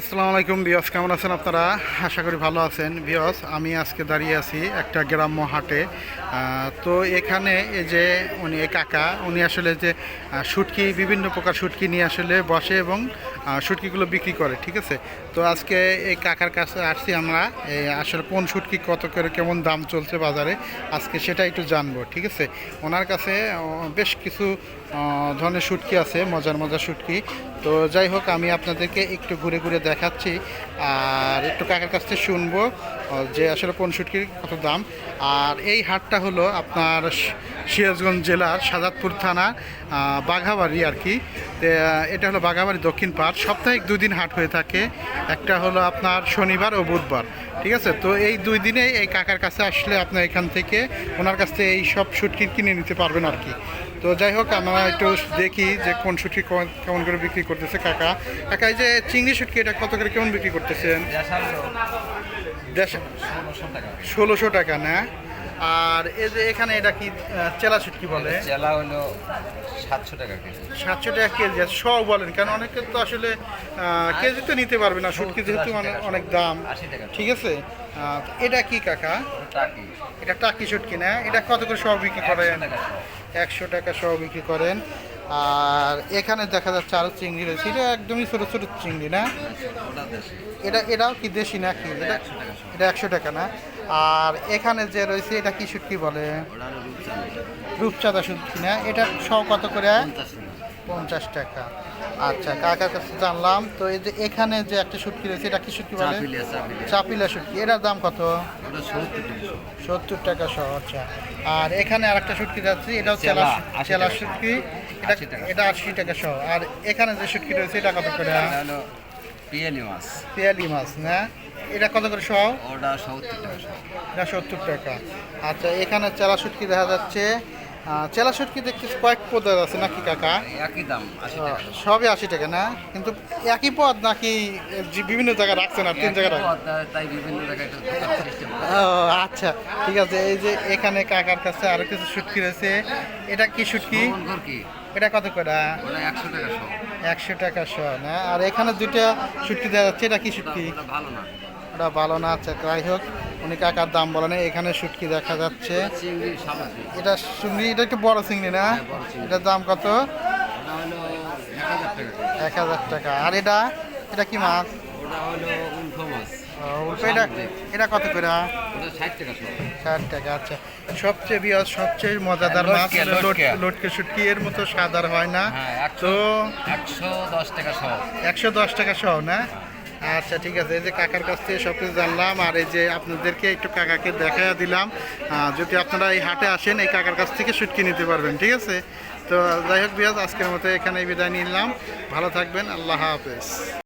আসসালামু আলাইকুম বিয়স কেমন আছেন আপনারা? আশা করি ভালো আছেন। বিয়স আমি আজকে দাঁড়িয়ে আছি একটা গ্রাম্য হাটে। তো এখানে এই যে উনি কাকা, উনি আসলে যে শুটকি, বিভিন্ন প্রকার শুটকি নিয়ে আসলে বসে এবং শুটকিগুলো বিক্রি করে, ঠিক আছে? তো আজকে এই কাকার কাছে আসছি আমরা আসলে কোন শুটকি, কত করে, কেমন দাম চলছে বাজারে, আজকে সেটা একটু জানব, ঠিক আছে? ওনার কাছে বেশ কিছু ধরনের শুটকি আছে, মজার মজার শুটকি। তো যাই হোক, আমি আপনাদেরকে একটু ঘুরে ঘুরে দেখাচ্ছি। আর একটু কাকার কাছ থেকে শুনব যে আসলে কোন শুটকির কত দাম। আর এই হাটটা হলো আপনার সিরাজগঞ্জ জেলার সাজাদপুর থানা বাঘাবাড়ি আর কি। এটা হলো বাঘাবাড়ি দক্ষিণ পাড়। সপ্তাহে দুই দিন হাট হয়ে থাকে। একটা হলো আপনার শনিবার ও বুধবার, ঠিক আছে? তো এই দুই দিনে এই কাকার কাছে আসলে আপনার এখান থেকে ওনার কাছ থেকে এই সব শুটকি কিনে নিতে পারবেন আর কি। তো যাই হোক আমরা একটু দেখি যে কোন শুটকি কেমন করে বিক্রি করতেছে কাকা। কাকা এই যে চিংড়ি শুটকি এটা কত করে কেমন বিক্রি করতেছেন? ষোলোশো টাকা না? আর এই যে এখানে এটা কি চেলা শুটকি বলে? জেলা হলো সাতশো টাকা কেজি। সাতশো টাকা কেজি আর সব বলেন কারণ অনেকে তো আসলে কেজি তো নিতে পারবে না শুটকি যেহেতু অনেক- অনেক দাম। আশি টাকা। ঠিক আছে? এটা কি কাকা? এটা টাকি। শুটকি না? এটা কত করে সব বিক্রি করেন? একশো টাকা সহ বিক্রি করেন। আর এখানে দেখা যাচ্ছে আরও চিংড়ি রয়েছে। এটা একদমই ছোটো ছোটো চিংড়ি না? এটা এটাও কি দেশি নাকি? এটা একশো টাকা সহ। এটা একশো টাকা না? আর এখানে যে রয়েছে এটা কি শুটকি বলে রূপচাঁদা। শুটকি না? এটা সহ কত করে? পঞ্চাশ টাকা। আচ্ছা কাকার কাছে জানলাম তো এই যে এখানে যে একটা শুটকি রয়েছে এটা কি শুটকি বলে? চাপিলা শুটকি এটার দাম কত? সত্তর টাকা সহ। আচ্ছা। আর এখানে আর একটা শুটকি যাচ্ছে এটাও চেলা, চেলা আশি চেলা টাকা। শুটকি এটা। এটা আশি টাকা সহ। আর এখানে যে শুটকি রয়েছে এটা কত করে? পিয়ালি মাছ। পিয়ালি মাছ না? এটা কত করে সহ? ওটা সত্তর টাকা সহ। এটা সত্তর টাকা। আচ্ছা এখানে চেলা শুটকি দেখা যাচ্ছে। চেলা শুটকি দেখছি কয়েক পদের আছে নাকি কাকা? একই দাম সবই আশি টাকা না? কিন্তু একই পদ নাকি বিভিন্ন জায়গায় রাখছেন আর তিন জায়গায় তাই বিভিন্ন জায়গায় ও আচ্ছা ঠিক আছে এই যে এখানে কাকার কাছে আরও কিছু শুটকি রয়েছে এটা কি শুটকি এটা কত করে? একশো টাকা সহ একশো টাকা শ না? আর এখানে দুইটা শুটকি দেওয়া যাচ্ছে এটা কি শুটকি ভালো না। ওটা ভালো না আচ্ছা যাই হোক। উনি কাকার দাম বলে না এখানে শুটকি দেখা যাচ্ছে। এটা চিংড়ি এটা একটু বড় চিংড়ি না? হ্যাঁ। এটার দাম কত? এক হাজার টাকা আর এটা? এটা কি মাছ? এটা এটা কত করে? ষাট টাকা আচ্ছা। সবচেয়ে বিয়স সবচেয়ে মজাদার মাছ লটকে, শুটকি। এর মতো সাদার হয় না। হ্যাঁ তো একশো দশ টাকা সহ। একশো দশ টাকা সহ না? আচ্ছা ঠিক আছে। এই যে কাকার কাছ থেকে সব কিছু জানলাম, আর এই যে আপনাদেরকে একটু কাকাকে দেখা দিলাম যদি আপনারা এই হাটে আসেন, এই কাকার কাছ থেকে সুটকি নিতে পারবেন, ঠিক আছে? তো যাই হোক বিয়াজ, আজকের মতো এখানে বিদায় নিলাম। ভালো থাকবেন, আল্লাহ হাফেজ।